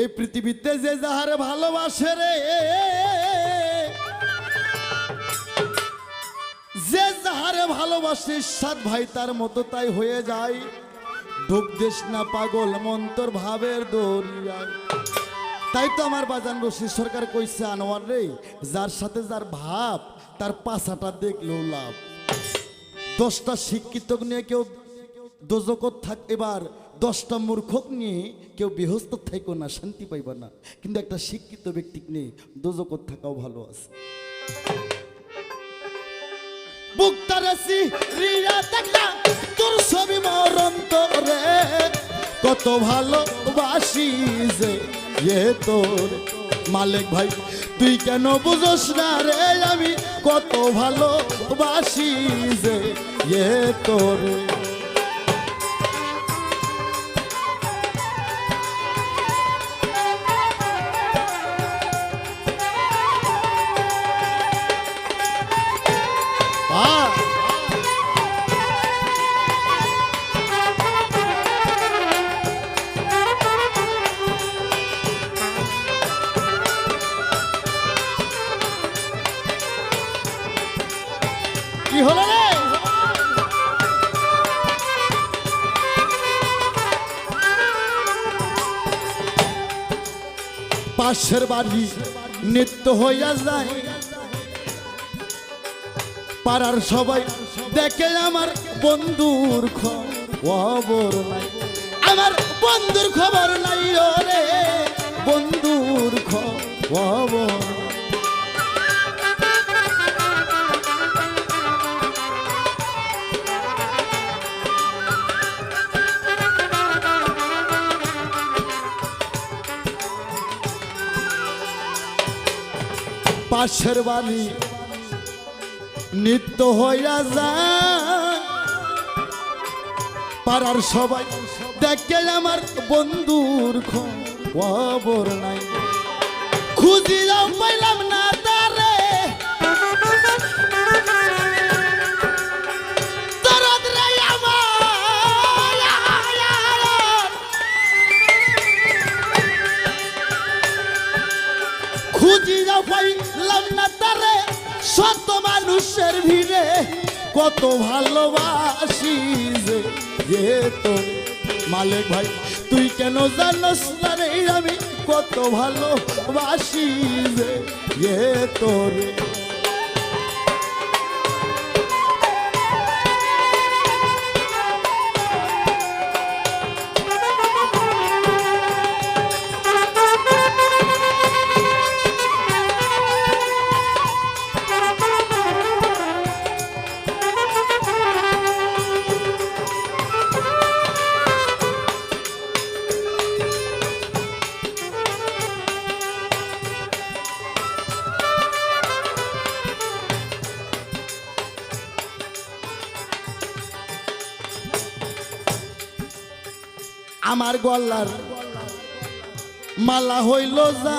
এই পৃথিবীতে যে যাহারে ভালোবাসে রে, যে যাহারে ভালোবাসে সাত ভাই তার মতো তাই হয়ে যায়। ডুব দেশ না পাগল মন্তর ভাবের দরিয়ায়। তাই তো আমার বাজান রশি সরকার কইছে, আনোয়ার রে, যার সাথে যার ভাব, তার পাশাটা দেখলেও লাভ। দশটা শিক্ষিত নিয়ে কেউ দোজকত থাক এবার দশটা মূর্খক নিয়ে কেউ বিহস্ত থাইকো না, শান্তি পাইবা না। কিন্তু একটা শিক্ষিত ব্যক্তি নিয়ে দোজকত থাকাও ভালো আছে। কত ভালোবাসি যে তোর। মালিক ভাই, তুই কেন বুঝোস না রে? আমি কত ভালোবাসি যে তোর। কি পাশের বাড়ি নিত্য হইয়া যায়। পাড়ার সবাই দেখে আমার বন্ধুর খবর নাই। আমার বন্ধুর খবর নাই রে, বন্ধুর খবর পাশের বাড়ি নিত্য হইয়া যায় পাড়ার সবাই দেখে আমার বন্ধুর খবর নাই। খুঁজিলাম, পাইলাম না তারে। খুঁজিয়া পাইলাম না তারে। শত মানুষের ভিড়ে কত ভালোবাসি যে তো মালিক ভাই, তুই কেন জানস না রে আমি কত ভালোবাসি যে তোর আমার গলার মালা হইল যা।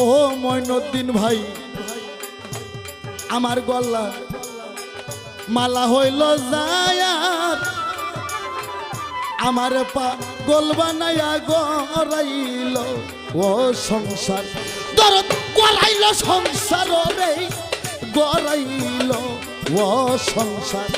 ও মইনুদ্দিন ভাই, আমার গলার মালা হইল যায়ার আমার পা গোল বানাইয়া গড়াইল। ও সংসার, দরদ গড়াইল, সংসার রে, গড়াইল। ও সংসার।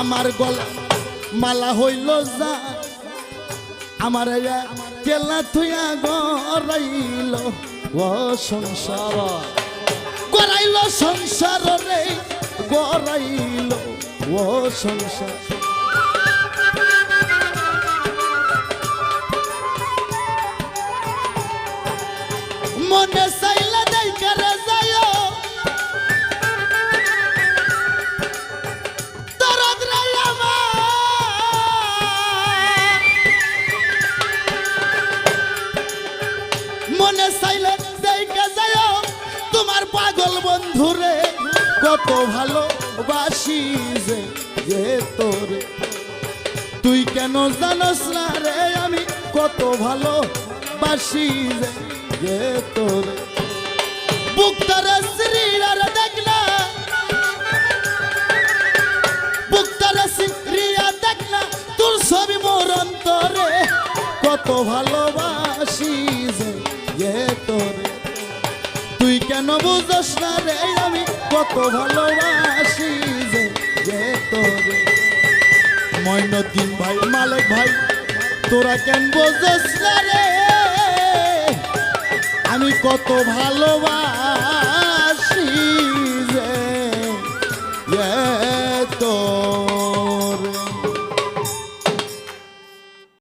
আমার গলা মালা হইল যা। আমার কেলা থুয়া গড়াইল, ও সংসার। গড়াইল সংসার রে, গড়াইল, ও সংসার। পাগল বন্ধুরে, কত ভালো বাসি যে তোরে। তুই কেন জানস না রে আমি কত ভালো বাসি যে যে তোরে। বুকতারে শ্রীরার দেখলা বুকতারে শ্রীরা দেখলা তোর ছবি মোর অন্তরে কত ভালোবাসি যে কেন বুঝস না রে আমি? কত ভালোবাসি যে তোরে। ময়নদ্দিন ভাই, মালিক ভাই, তোরা কেন বুঝস না রে? আমি কত ভালোবাসি